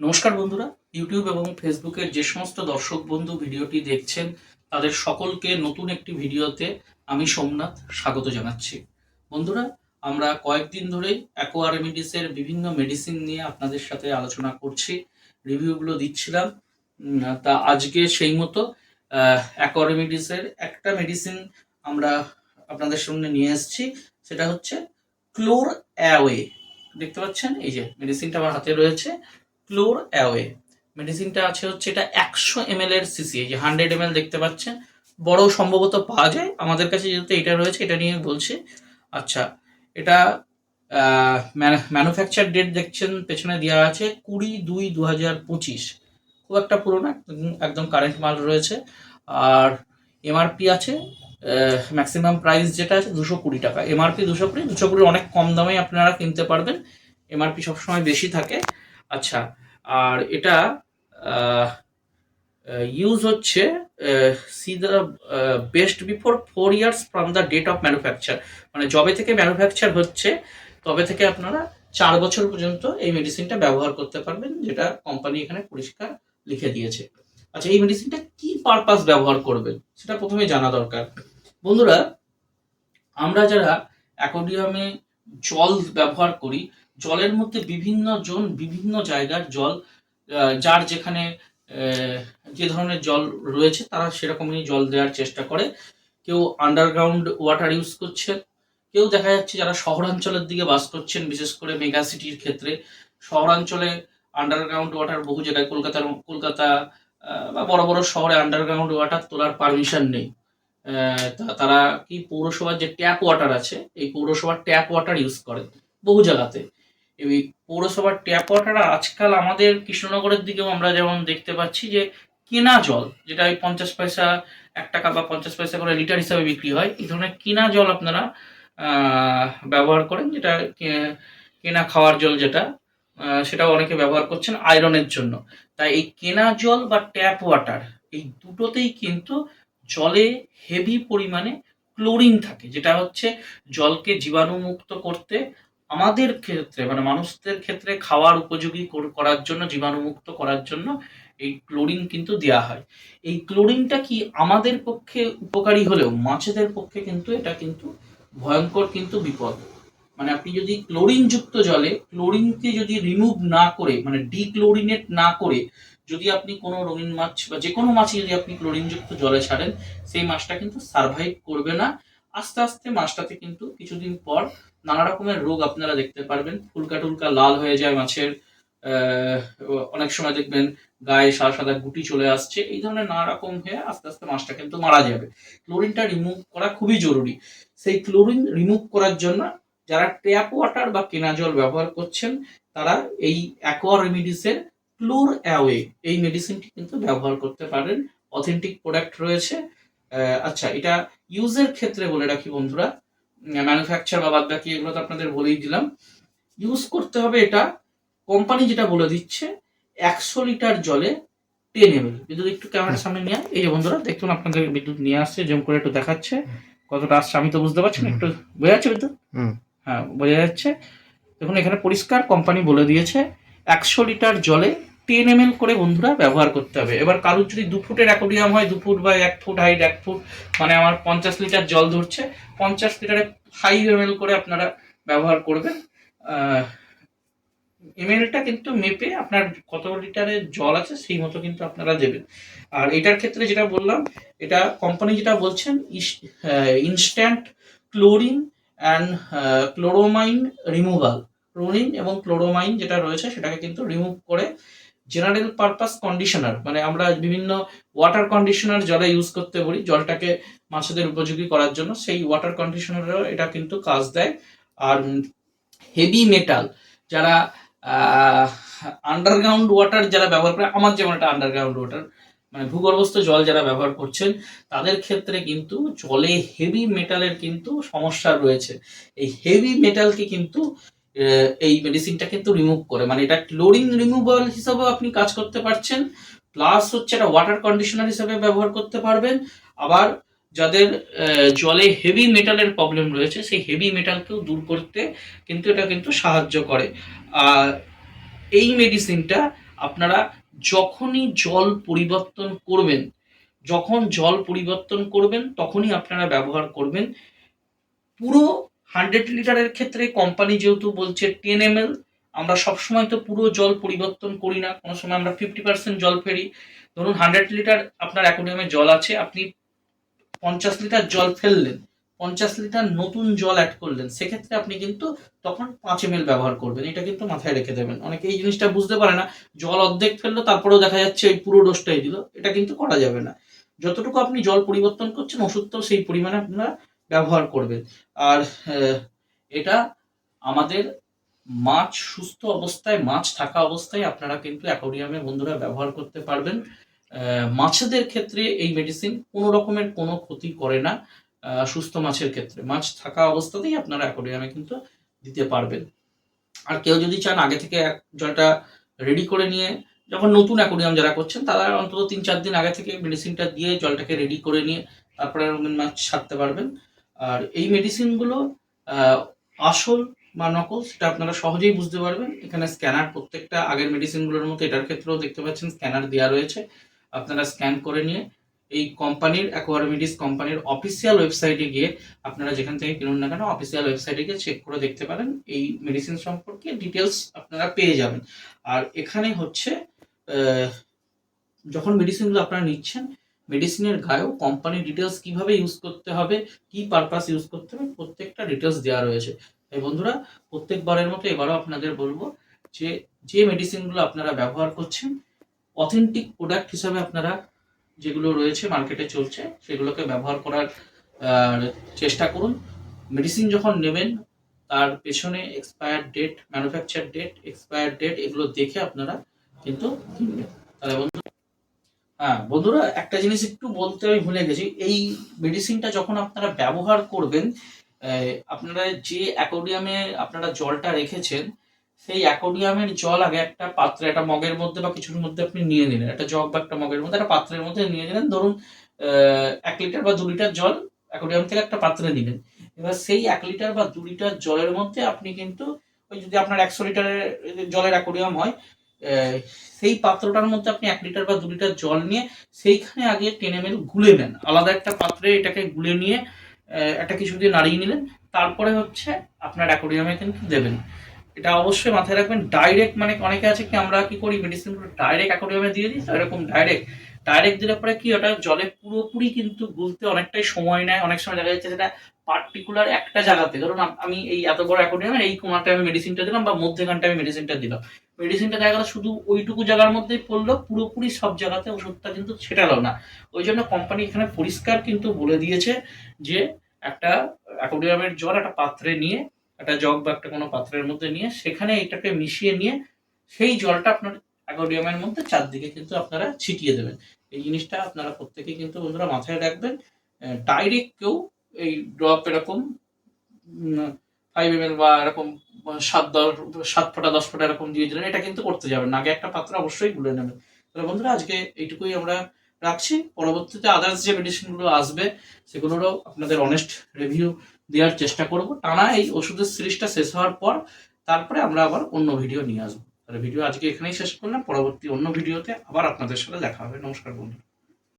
নমস্কার বন্ধুরা। ইউটিউব এবং ফেসবুকের যে সমস্ত দর্শক বন্ধু ভিডিওটি দেখছেন, তাদের সকলকে নতুন একটি ভিডিওতে আমি সোমনাথ স্বাগত জানাচ্ছি। বন্ধুরা, আমরা কয়েকদিন ধরেই অ্যাকোয়া রেমিডিসের বিভিন্ন মেডিসিন নিয়ে আপনাদের সাথে আলোচনা করছি রিভিউগুলো দিচ্ছিলাম। তা আজকে সেই মতো অ্যাকোয়া রেমিডিসের একটা মেডিসিন আমরা আপনাদের সামনে নিয়ে এসেছি, সেটা হচ্ছে ক্লোর অ্যাওয়ে দেখতে পাচ্ছেন? এই যে মেডিসিনটা আমার হাতে রয়েছে। Chlor away. মেডিসিনটা আছে হচ্ছে এটা একশো এম এর সিসি যে হান্ড্রেড এম দেখতে পাচ্ছেন। বড় সম্ভবত পাওয়া যায়। আমাদের কাছে যেহেতু এটা রয়েছে, এটা নিয়ে বলছি। আচ্ছা এটা ম্যানুফ্যাকচার ডেট দেখছেন, পেছনে দেওয়া আছে কুড়ি দুই দু হাজার পঁচিশ। খুব একটা পুরোনো, একদম- কারেন্ট মাল রয়েছে। আর এমআরপি আছে ম্যাক্সিমাম প্রাইস যেটা আছে দুশো কুড়ি টাকা। এমআরপি দুশো কুড়ি, দুশো কুড়ির অনেক কম দামে আপনারা কিনতে পারবেন। এমআরপি সবসময় বেশি থাকে। আচ্ছা আর এটা ইউজ হচ্ছে see the best before four years from the date of manufacture মানে যবে থেকে ম্যানুফ্যাকচার হচ্ছে, তবে থেকে আপনারা চার বছর পর্যন্ত এই মেডিসিনটা ব্যবহার করতে পারবেন, যেটা কোম্পানি এখানে পরিষ্কার লিখে দিয়েছে। আচ্ছা এই মেডিসিনটা কি পারপাস ব্যবহার করবেন, সেটা প্রথমে জানা দরকার। বন্ধুরা, আমরা যারা অ্যাকোডিয়ামে জল ব্যবহার করি জলের মধ্যে বিভিন্ন জন বিভিন্ন জায়গার জল যার যেখানে যে ধরনের জল রয়েছে তারা সেরকমই জল দেওয়ার চেষ্টা করে। কেউ আন্ডারগ্রাউন্ড ওয়াটার ইউজ করছে, কেউ দেখা যাচ্ছে যারা শহরাঞ্চলের দিকে বাস করছেন, বিশেষ করে মেগা সিটির ক্ষেত্রে। শহরাঞ্চলে আন্ডারগ্রাউন্ড ওয়াটার বহু জায়গায়, কলকাতার, কলকাতা বা বড় বড় শহরে আন্ডারগ্রাউন্ড ওয়াটার তোলার পারমিশন নেই। তারা কি পৌরসভার যে ট্যাপ ওয়াটার আছে, এই পৌরসভার ট্যাপ ওয়াটার ইউজ করে বহু জায়গাতে। এই পৌরসভার ট্যাপ ওয়াটার আজকাল আমাদের কৃষ্ণনগরের দিকেও আমরা যেমন দেখতে পাচ্ছি যে কেনা জল, যেটা ওই পঞ্চাশ পয়সা, এক টাকা বা পঞ্চাশ পয়সা করে লিটার হিসাবে বিক্রি হয়, এই ধরনের কেনা জল আপনারা ব্যবহার করেন, যেটা কেনা খাওয়ার জল যেটা সেটাও অনেকে ব্যবহার করছেন আয়রনের জন্য। তাই এই কেনা জল বা ট্যাপ ওয়াটার এই দুটোতেই কিন্তু জলে হেভি পরিমাণে ক্লোরিন থাকে, যেটা হচ্ছে জলকে জীবাণুমুক্ত করতে আমাদের ক্ষেত্রে মানে মানুষদের ক্ষেত্রে খাওয়ার উপযোগী করার জন্য, জীবাণুমুক্ত করার জন্য এই ক্লোরিন কিন্তু দেওয়া হয়। এই ক্লোরিনটা কি আমাদের পক্ষে উপকারী হলেও, মাছেদের পক্ষে কিন্তু এটা কিন্তু ভয়ঙ্কর কিন্তু বিপদ। মানে আপনি যদি ক্লোরিন যুক্ত জলে ক্লোরিনকে যদি রিমুভ না করে মানে ডিক্লোরিনেট না করে, যদি আপনি কোনো রঙিন মাছ বা যে কোনো মাছই যদি আপনি ক্লোরিন যুক্ত জলে ছাড়েন, সেই মাছটা কিন্তু সার্ভাইভ করবে না। আস্তে আস্তে মাছটাতে কিন্তু কিছুদিন পর নানা রকমের রোগ আপনারা দেখতে পারবেন। ফুলকা টুলকা লাল হয়ে যায় মাছের অনেক সময় দেখবেন গায়ে সাদা সাদা গুটি চলে আসছে। এই ধরনের নানা রকম হয়ে আস্তে আস্তে মাছটা কিন্তু মারা যাবে। ক্লোরিনটা রিমুভ করা খুবই জরুরি। সেই ক্লোরিন রিমুভ করার জন্য যারা ট্যাপ ওয়াটার বা কেনা জল ব্যবহার করছেন, তারা এই অ্যাকোয়া রেমিডিসের ক্লোর অ্যাওয়ে এই মেডিসিনটি কিন্তু ব্যবহার করতে পারেন। অথেন্টিক প্রোডাক্ট রয়েছে। আচ্ছা এটা ইউজের ক্ষেত্রে বলে রাখি বন্ধুরা। ম্যানুফ্যাকচার বা বাদ বাকি এগুলো তো আপনাদের বলেই দিলাম। ইউজ করতে হবে এটা কোম্পানি যেটা বলে দিচ্ছে একশো লিটার জলে টেন এম এল বিদ্যুৎ একটু ক্যামেরার সামনে নিয়ে এই যে বন্ধুরা দেখুন আপনাদের বিদ্যুৎ নিয়ে আসছে জম করে একটু দেখাচ্ছে। কতটা আসছে আমি তো বুঝতে পারছি না একটু বোঝা যাচ্ছে বিদ্যুৎ? হুম। হ্যাঁ বোঝা যাচ্ছে। দেখুন এখানে পরিষ্কার কোম্পানি বলে দিয়েছে একশো লিটার জলে টেন এম করে বন্ধুরা ব্যবহার করতে হবে। এবার কারোর যদি দু ফুটের অ্যাকোডিয়াম হয়, দু ফুট বা এক ফুট হাইট এক ফুট মানে আমার পঞ্চাশ লিটার জল ধরছে, পঞ্চাশ লিটারে ফাইভ এম এল করে আপনারা ব্যবহার করবেন। এমএলটা কিন্তু মেপে আপনার কত লিটারের জল আছে সেই মতো কিন্তু আপনারা দেবেন। আর এটার ক্ষেত্রে যেটা বললাম, এটা কোম্পানি যেটা বলছেন instant chlorine and chloramine removal chlorine এবং ক্লোরোমাইন যেটা রয়েছে, সেটাকে কিন্তু রিমুভ করে জেনারেল পারপাস কন্ডিশনার মানে আমরা বিভিন্ন ওয়াটার কন্ডিশনার জলে ইউজ করতে পারি জলটাকে মাছেদের উপযোগী করার জন্য। সেই ওয়াটার কন্ডিশনারও এটা কিন্তু কাজ দেয়। আর হেভি মেটাল যারা আন্ডারগ্রাউন্ড ওয়াটার যারা ব্যবহার করে, আমার যেমন একটা আন্ডারগ্রাউন্ড ওয়াটার মানে ভূগর্ভস্থ জল যারা ব্যবহার করছেন, তাদের ক্ষেত্রে কিন্তু জলে হেভি মেটালের কিন্তু সমস্যা রয়েছে। এই হেভি মেটালকে কিন্তু এই মেডিসিনটা কিন্তু রিমুভ করে। মানে এটা ক্লোরিন রিমুভাল হিসাবেও আপনি কাজ করতে পারছেন। প্লাস হচ্ছে এটা ওয়াটার কন্ডিশনার হিসাবে ব্যবহার করতে পারবেন। আবার যাদের জলে হেভি মেটালের প্রবলেম রয়েছে, সেই হেভি মেটালকেও দূর করতে কিন্তু এটা কিন্তু সাহায্য করে। আর এই মেডিসিনটা আপনারা যখনই জল পরিবর্তন করবেন, যখন জল পরিবর্তন করবেন, তখনই আপনারা ব্যবহার করবেন পুরো হান্ড্রেড লিটারের ক্ষেত্রে কোম্পানি যেহেতু বলছে টেন এম আমরা সবসময় তো পুরো জল পরিবর্তন করি না, কোনো সময় আমরা ফিফটি পার্সেন্ট জল ফেরি। ধরুন হান্ড্রেড লিটার আপনার অ্যাকোডিয়ামে জল আছে, আপনি পঞ্চাশ লিটার জল ফেললেন, পঞ্চাশ লিটার নতুন জল অ্যাড করলেন, সেক্ষেত্রে আপনি কিন্তু তখন পাঁচ এম ব্যবহার করবেন, এটা কিন্তু মাথায় রেখে দেবেন। অনেকে এই জিনিসটা বুঝতে পারে না, জল অর্ধেক ফেলল, তারপরেও দেখা যাচ্ছে ওই পুরো ডোজটাই দিল, এটা কিন্তু করা যাবে না। যতটুকু আপনি জল পরিবর্তন করছেন, ওষুধটাও সেই পরিমাণে আপনারা ব্যবহার করবেন আর এটা আমাদের মাছ, সুস্থ অবস্থায়, মাছ থাকা অবস্থায় আপনারা কিন্তু অ্যাকোরিয়ামে বন্ধুরা ব্যবহার করতে পারবেন। মাছেদের ক্ষেত্রে এই মেডিসিন কোনো রকমের কোনো ক্ষতি করে না সুস্থ মাছের ক্ষেত্রে। মাছ থাকা অবস্থাতেই আপনারা অ্যাকোরিয়ামে কিন্তু দিতে পারবেন। আর কেউ যদি চান আগে থেকে এক- জলটা রেডি করে নিয়ে, যখন নতুন অ্যাকোরিয়াম যারা করছেন, তারা অন্তত তিন চার দিন আগে থেকে মেডিসিনটা দিয়ে জলটাকে রেডি করে নিয়ে, তারপরে মাছ ছাড়তে পারবেন। আর এই মেডিসিনগুলো আসল বা নকল সেটা আপনারা সহজেই বুঝতে পারবেন। এখানে স্ক্যানার প্রত্যেকটা আগের মেডিসিনগুলোর মতো এটার ক্ষেত্রেও দেখতে পাচ্ছেন স্ক্যানার দেওয়া রয়েছে। আপনারা স্ক্যান করে নিয়ে এই কোম্পানির অ্যাকোয়ারমেডিস কোম্পানির অফিসিয়াল ওয়েবসাইটে গিয়ে আপনারা যেখান থেকে কিনুন না কেন অফিসিয়াল ওয়েবসাইটে গিয়ে চেক করে দেখতে পারেন। এই মেডিসিন সম্পর্কে ডিটেলস আপনারা পেয়ে যাবেন। আর এখানে হচ্ছে যখন মেডিসিনগুলো আপনারা নিচ্ছেন মেডিসিনের গায়েও কোম্পানি ডিটেলস কীভাবে ইউজ করতে হবে, কি পারপাস ইউজ করতে হবে, প্রত্যেকটা ডিটেলস দেওয়া রয়েছে। তাই বন্ধুরা, প্রত্যেকবারের মতো এবারও আপনাদের বলব যে যে মেডিসিনগুলো আপনারা ব্যবহার করছেন অথেন্টিক প্রোডাক্ট হিসাবে আপনারা যেগুলো রয়েছে মার্কেটে চলছে, সেগুলোকে ব্যবহার করার চেষ্টা করুন। মেডিসিন যখন নেবেন, তার পেছনে expire date manufacture date expire date এগুলো দেখে আপনারা কিন্তু কিনবেন। তাহলে বন্ধু হ্যাঁ বন্ধুরা, একটা জিনিস একটু বলতে আমি ভুলে গেছি। এই মেডিসিনটা যখন আপনারা ব্যবহার করবেন আপনারা যে অ্যাকোডিয়ামে আপনারা জলটা রেখেছেন, সেই অ্যাকোডিয়ামের জল আগে একটা পাত্রে, একটা মগের মধ্যে বা কিছুর মধ্যে আপনি নিয়ে নিলেন। একটা জগ বা একটা মগের মধ্যে একটা পাত্রের মধ্যে নিয়ে নিলেন। ধরুন এক লিটার বা দু লিটার জল অ্যাকোডিয়াম থেকে একটা পাত্রে নিলেন। এবার সেই এক লিটার বা দু লিটার জলের মধ্যে আপনি কিন্তু, ওই যদি আপনার একশো লিটারের জলের অ্যাকোডিয়াম হয় সেই পাত্রটার মধ্যে আপনি এক লিটার বা দু লিটার জল নিয়ে সেইখানে আগে টেনে মেল গুলে নেন। আলাদা একটা পাত্রে এটাকে গুলে নিয়ে একটা কিছু দিয়ে নাড়িয়ে নিলেন। তারপরে হচ্ছে আপনার অ্যাকোরিয়ামে কিন্তু দেবেন। এটা অবশ্যই মাথায় রাখবেন ডাইরেক্ট মানে অনেকে আছে কি, আমরা কি করি মেডিসিনগুলো ডাইরেক্ট অ্যাকোরিয়ামে দিয়ে দিই, তো এরকম ডাইরেক্ট ডাইরেক্ট দিলে পরে কি ওটা জলে পুরোপুরি কিন্তু গুলতে অনেকটাই সময় নেয়, অনেক সময় দেখা যাচ্ছে সেটা পার্টিকুলার একটা জায়গাতে। ধরুন আমি এই এত বড় অ্যাকোরিয়ামে এই কোনাটায় আমি মেডিসিনটা দিলাম বা মধ্যেখানটায় আমি মেডিসিনটা দিলাম। মেডিসিনটা দেখা গেল শুধু ওইটুকু জায়গার মধ্যেই পড়ল, পুরোপুরি সব জায়গাতে ওষুধটা কিন্তু ছেটালো না। ওই জন্য কোম্পানি এখানে পরিষ্কার কিন্তু বলে দিয়েছে যে একটা অ্যাকোরিয়ামের জল একটা পাত্রে নিয়ে, একটা জগ বা একটা কোনো পাত্রের মধ্যে নিয়ে সেখানে এটাকে মিশিয়ে নিয়ে সেই জলটা আপনার অ্যাকোরিয়ামের মধ্যে চারদিকে কিন্তু আপনারা ছিটিয়ে দেবেন। এই জিনিসটা আপনারা প্রত্যেকেই কিন্তু বন্ধুরা মাথায় রাখবেন। ডাইরেক্ট কেউ এই ড্রপ এরকম ফাইভ এম এল বা এরকম সাত দশ, সাত ফোঁটা, দশ ফোঁটা এরকম দিয়ে দিলেন। এটা কিন্তু করতে যাবেন আগে একটা পাত্র অবশ্যই গুলে নেবেন। তাহলে বন্ধুরা, আজকে এইটুকুই আমরা রাখছি। পরবর্তীতে আদার্স যে মেডিসিনগুলো আসবে, সেগুলোরও আপনাদের অনেস্ট রিভিউ দেওয়ার চেষ্টা করব। টানা এই ওষুধের সিরিজটা শেষ হওয়ার পর, তারপরে আমরা আবার অন্য ভিডিও নিয়ে আসব। তাহলে ভিডিও আজকে এখানেই শেষ করলাম। পরবর্তী অন্য ভিডিওতে আবার আপনাদের সাথে দেখা হবে। নমস্কার বন্ধু